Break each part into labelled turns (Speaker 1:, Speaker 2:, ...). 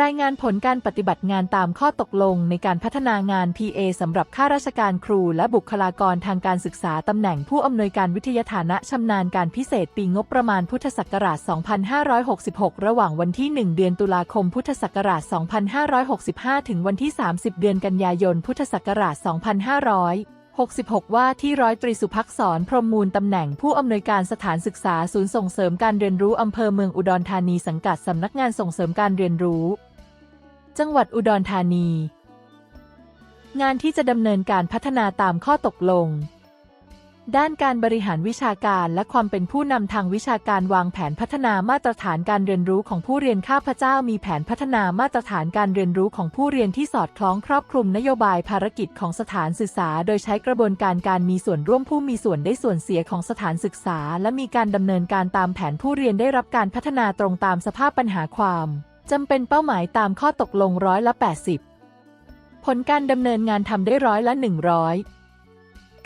Speaker 1: รายงานผลการปฏิบัติงานตามข้อตกลงในการพัฒนางาน PA สำหรับข้าราชการครูและบุคลากรทางการศึกษาตำแหน่งผู้อำนวยการวิทยาฐานะชำนาญการพิเศษปีงบประมาณพุทธศักราช 2566 ระหว่างวันที่ 1 เดือนตุลาคมพุทธศักราช 2565 ถึงวันที่ 30 เดือนกันยายนพุทธศักราช 2500 66 ว่าที่ร้อยตรีสุพักษรพรหมมูลตำแหน่งผู้อำนวยการสถานศึกษาศูนย์ส่งเสริมการเรียนรู้อำเภอเมืองอุดรธานีสังกัดสำนักงานส่งเสริมการเรียนรู้ จังหวัดอุดรธานี งานที่จะดำเนินการพัฒนาตามข้อตกลง ด้านการบริหารวิชาการและความเป็นผู้นำทางวิชาการวางแผนพัฒนามาตรฐานการเรียนรู้ของผู้เรียนข้าพเจ้ามีแผนพัฒนามาตรฐานการเรียนรู้ของผู้เรียนที่สอดคล้องครอบคลุมนโยบายภารกิจของสถานศึกษา โดยใช้กระบวนการการมีส่วนร่วมผู้มีส่วนได้ส่วนเสียของสถานศึกษา และมีการดำเนินการตามแผนผู้เรียนได้รับการพัฒนาตรงตามสภาพปัญหาความจำเป็นเป้าหมายตามข้อตกลงร้อยละ 80 ผลการดำเนินงานทำได้ร้อยละ 100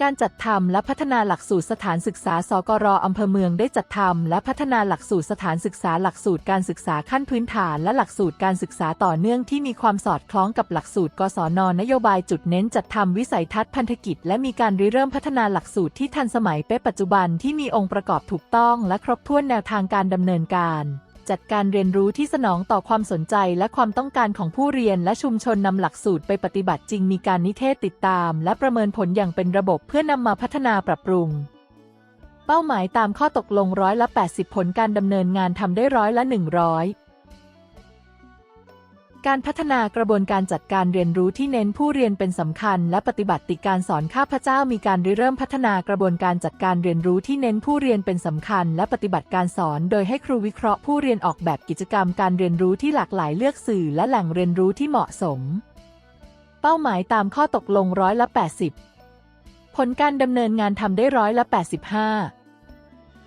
Speaker 1: การจัดทำและพัฒนาหลักสูตรสถานศึกษา สกรอำเภอเมืองได้จัดทำและพัฒนาหลักสูตรสถานศึกษาหลักสูตรการศึกษาขั้นพื้นฐานและหลักสูตรการศึกษาต่อเนื่องที่มีความสอดคล้องกับหลักสูตร กศนนโยบายจุดเน้นจัดทำวิสัยทัศน์พันธกิจ และมีการริเริ่มพัฒนาหลักสูตรที่ทันสมัยเป๊ะปัจจุบันที่มีองค์ประกอบถูกต้องและครบถ้วนแนวทางการดำเนินการ จัดการเรียนรู้ที่สนองต่อความสนใจและความต้องการของผู้เรียนและชุมชนนำหลักสูตรไปปฏิบัติจริงมีการนิเทศติดตาม และประเมินผลอย่างเป็นระบบเพื่อนำมาพัฒนาปรับปรุง เป้าหมายตามข้อตกลงร้อยละ 80 ผลการดำเนินงานทำได้ร้อยละ 100 การพัฒนากระบวนการจัดการเรียนรู้ที่เน้นผู้เรียนเป็นสำคัญ และปฏิบัติติการสอนข้าพเจ้ามีการริเริ่มพัฒนากระบวนการจัดการเรียนรู้ที่เน้นผู้เรียนเป็นสำคัญ และปฏิบัติการสอน โดยให้ครูวิเคราะห์ผู้เรียนออกแบบกิจกรรมการเรียนรู้ที่หลากหลายเลือกสื่อ และแหล่งเรียนรู้ที่เหมาะสม เป้าหมายตามข้อตกลงร้อยละ80 ผลการดำเนินงานทำได้ร้อยละ85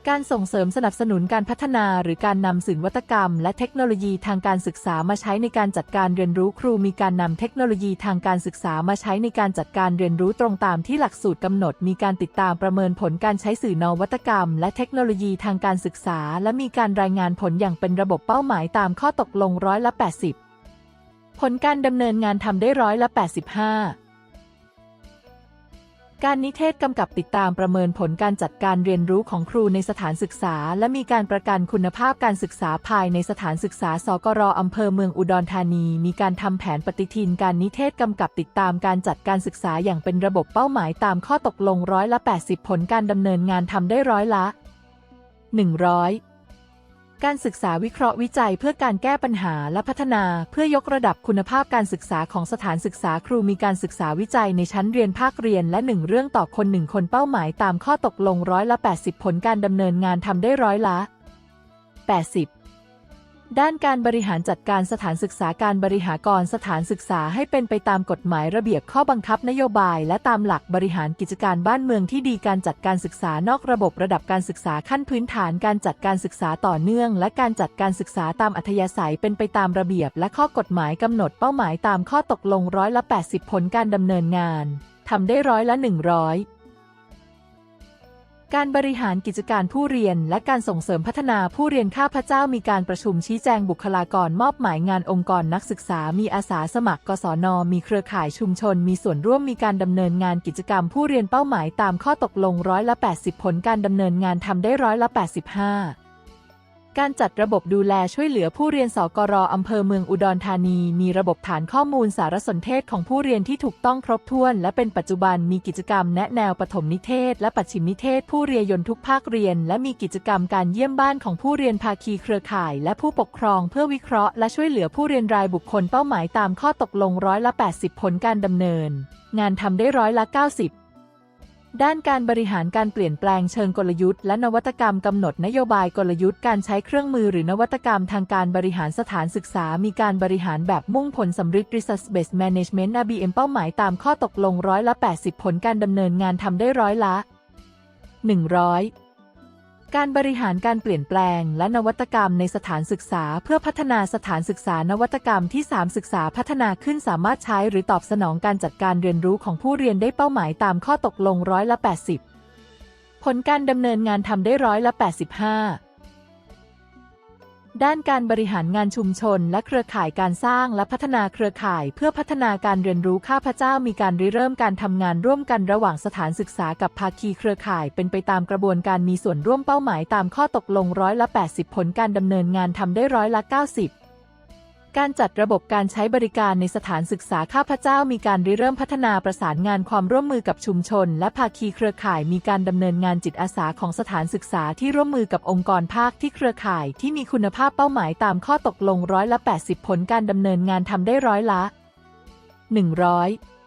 Speaker 1: การส่งเสริมสนับสนุนการพัฒนาหรือการนำสื่นวัตกรรม และเทคโนโลยีทางการศึกษามาใช้ในการจัดการเรียนรู้ครูมีการนำเทคโนโลยีทางการศึกษามาใช้ในการจัดการเรียนรู้ตรงตามที่หลักสูตรกำหนด มีการติดตามประเมินผลการใช้สื่อนวัตกรรม และเทคโนโลยีทางการศึกษา และมีการรายงานผลอย่างเป็นระบบเป้าหมายตามข้อตกลงร้อยละ 80 ผลการดำเนินงานทำได้ร้อยละ 85 การนิเทศกำกับติดตามประเมินผลการจัดการเรียนรู้ของครูในสถานศึกษา และมีการประกันคุณภาพการศึกษาภายในสถานศึกษา สกรอำเภอเมืองอุดรธานี มีการทำแผนปฏิทินการนิเทศกำกับติดตามการจัดการศึกษาอย่างเป็นระบบเป้าหมายตามข้อตกลงร้อยละ 80 ผลการดำเนินงานทำได้ร้อยละ 100 การศึกษาวิเคราะห์วิจัยเพื่อการแก้ปัญหาและพัฒนาเพื่อยกระดับคุณภาพการศึกษาของสถานศึกษาครูมีการศึกษาวิจัยในชั้นเรียนภาคเรียนและหนึ่งเรื่องต่อคนหนึ่งคนเป้าหมายตามข้อตกลงร้อยละ 80 ผลการดำเนินงานทำได้ร้อยละ 80 ด้านการบริหารจัดการสถานศึกษาการบริหารกรสถานศึกษาให้เป็นไปตามกฎหมายระเบียบข้อบังคับนโยบาย และตามหลักบริหารกิจการบ้านเมืองที่ดีการจัดการศึกษานอกระบบระดับการศึกษาขั้นพื้นฐานการจัดการศึกษาต่อเนื่อง และการจัดการศึกษาตามอัธยาศัยเป็นไปตามระเบียบ และข้อกฎหมายกำหนดเป้าหมายตามข้อตกลงร้อยละ80 ผลการดำเนินงานทำได้ร้อยละ 100 การบริหารกิจการผู้เรียน และการส่งเสริมพัฒนาผู้เรียนข้าพเจ้ามีการประชุมชี้แจงบุคลากรมอบหมายงานองค์กรนักศึกษา มีอาสาสมัคร กศน มีเครือข่ายชุมชน มีส่วนร่วมมีการดำเนินงานกิจกรรมผู้เรียนเป้าหมายตามข้อตกลงร้อยละ80 ผลการดำเนินงานทำได้ร้อยละ85 การจัดระบบดูแลช่วยเหลือผู้เรียนสกรอำเภอเมืองอุดรธานี มีระบบฐานข้อมูลสารสนเทศของผู้เรียนที่ถูกต้องครบถ้วน และเป็นปัจจุบันมีกิจกรรมแนะแนวปฐมนิเทศ และปัจฉิมนิเทศ ผู้เรียนยนทุกภาคเรียน และมีกิจกรรมการเยี่ยมบ้านของผู้เรียนภาคีเครือข่าย และผู้ปกครองเพื่อวิเคราะห์และช่วยเหลือผู้เรียนรายบุคคลเป้าหมายตามข้อตกลงร้อยละ 80 ผลการดำเนิน งานทำได้ร้อยละ 90 ด้านการบริหารการเปลี่ยนแปลงเชิงกลยุทธ์และนวัตกรรมกำหนดนโยบายกลยุทธ์การใช้เครื่องมือหรือนวัตกรรมทางการบริหารสถานศึกษา มีการบริหารแบบมุ่งผลสำริด Research Based Management ABM เป้าหมายตามข้อตกลงร้อยละ 80 ผลการดำเนินงานทำได้ร้อยละ 100 การบริหารการเปลี่ยนแปลงและนวัตกรรมในสถานศึกษา เพื่อพัฒนาสถานศึกษานวัตกรรมที่ 3 ศึกษาพัฒนาขึ้นสามารถใช้หรือตอบสนองการจัดการเรียนรู้ของผู้เรียนได้เป้าหมายตามข้อตกลงร้อยละ 80 ผลการดำเนินงานทำได้ร้อยละ 85 ด้านการบริหารงานชุมชน และเครือข่ายการสร้างและพัฒนาเครือข่าย เพื่อพัฒนาการเรียนรู้ข้าพเจ้ามีการริเริ่มการทำงานร่วมกันระหว่างสถานศึกษากับภาคีเครือข่าย เป็นไปตามกระบวนการมีส่วนร่วมเป้าหมายตามข้อตกลงร้อยละ 80 ผลการดำเนินงานทำได้ร้อยละ 90 การจัดระบบการใช้บริการในสถานศึกษาข้าพเจ้ามีการริเริ่มพัฒนาประสานงานความร่วมมือกับชุมชน และภาคีเครือข่ายมีการดำเนินงานจิตอาสาของสถานศึกษาที่ร่วมมือกับองค์กรภาคที่เครือข่ายที่มีคุณภาพเป้าหมายตามข้อตกลงร้อยละ80 ผลการดำเนินงานทำได้ร้อยละ 100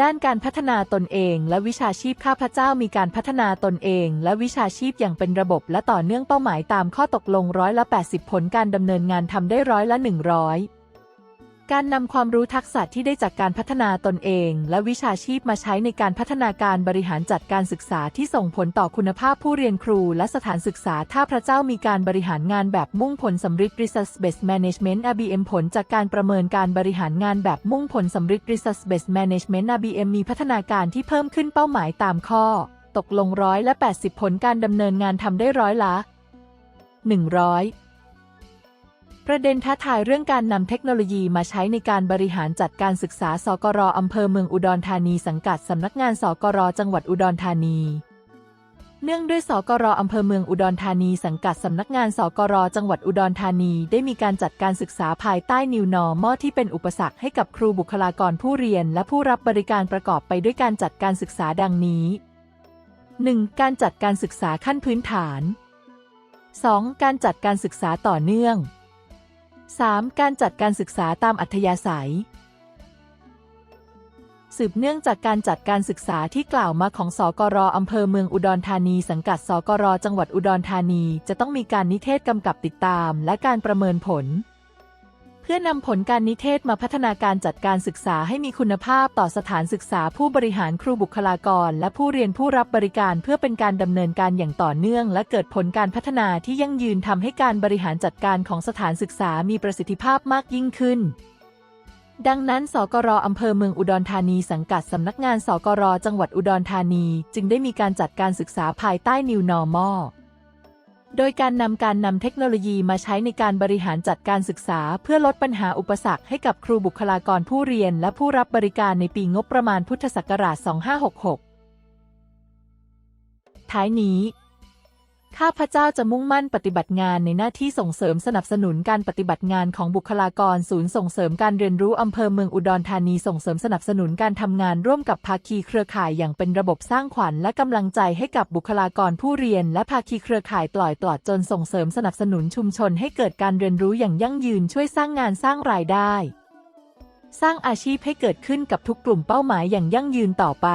Speaker 1: ด้านการพัฒนาตนเองและวิชาชีพข้าพเจ้ามีการพัฒนาตนเองและวิชาชีพอย่างเป็นระบบและต่อเนื่องเป้าหมายตามข้อตกลงร้อยละ 80 ผลการดำเนินงานทำได้ร้อยละ 100 การนำความรู้ทักษะที่ได้จากการพัฒนาตนเอง และวิชาชีพมาใช้ในการพัฒนาการบริหารจัดการศึกษาที่ส่งผลต่อคุณภาพผู้เรียนครูและสถานศึกษา ถ้าพระเจ้ามีการบริหารงานแบบมุ่งผลสำฤทธิ์ Resource Based Management RBM ผลจากการประเมินการบริหารงานแบบมุ่งผลสำฤทธิ์ Resource Based Management RBM มีพัฒนาการที่เพิ่มขึ้นเป้าหมายตามข้อ ตกลงร้อยและ80 ผลการดำเนินงานทำได้ร้อยละ 100 ประเด็นท้าทายเรื่องการนำเทคโนโลยีมาใช้ในการบริหารจัดการศึกษา สกรอำเภอเมืองอุดรธานีสังกัดสำนักงานสกรจังหวัดอุดรธานี เนื่องด้วยสกรอำเภอเมืองอุดรธานีสังกัดสำนักงานสกรจังหวัดอุดรธานีได้มีการจัดการศึกษาภายใต้ New Normal ที่เป็นอุปสรรคให้กับครูบุคลากรผู้เรียน และผู้รับบริการประกอบไปด้วยการจัดการศึกษาดังนี้ 1. การจัดการศึกษาขั้นพื้นฐาน 2. การจัดการศึกษาต่อเนื่อง 3. การจัดการศึกษาตามอัธยาศัย สืบเนื่องจากการจัดการศึกษาที่กล่าวมาของสกรอำเภอเมืองอุดรธานี สังกัดสกรจังหวัดอุดรธานี จะต้องมีการนิเทศกำกับติดตาม และการประเมินผล เพื่อนำผลการนิเทศมาพัฒนาการจัดการศึกษาให้มีคุณภาพต่อสถานศึกษาผู้บริหารครูบุคลากร และผู้เรียนผู้รับบริการเพื่อเป็นการดำเนินการอย่างต่อเนื่อง และเกิดผลการพัฒนาที่ยั่งยืนทำให้การบริหารจัดการของสถานศึกษามีประสิทธิภาพมากยิ่งขึ้นดังนั้นสกรอำเภอเมืองอุดรธานีสังกัดสำนักงานสกรจังหวัดอุดรธานี จึงได้มีการจัดการศึกษาภายใต้ New Normal โดยการนำการนำเทคโนโลยีมาใช้ในการบริหารจัดการศึกษา เพื่อลดปัญหาอุปสรรคให้กับครูบุคลากรผู้เรียน และผู้รับบริการในปีงบประมาณพุทธศักราช 2566 ท้ายนี้ ข้าพเจ้าจะมุ่งมั่นปฏิบัติงานในหน้าที่ส่งเสริมสนับสนุนการปฏิบัติงานของบุคลากรศูนย์ส่งเสริมการเรียนรู้อำเภอเมืองอุดรธานีส่งเสริมสนับสนุนการทำงานร่วมกับภาคีเครือข่ายอย่างเป็นระบบสร้างขวัญและกำลังใจให้กับบุคลากรผู้เรียน และภาคีเครือข่ายปล่อยตลอดจนส่งเสริมสนับสนุนชุมชนให้เกิดการเรียนรู้อย่างยั่งยืนช่วยสร้างงานสร้างรายได้ สร้างอาชีพให้เกิดขึ้นกับทุกกลุ่มเป้าหมายอย่างยั่งยืนต่อไป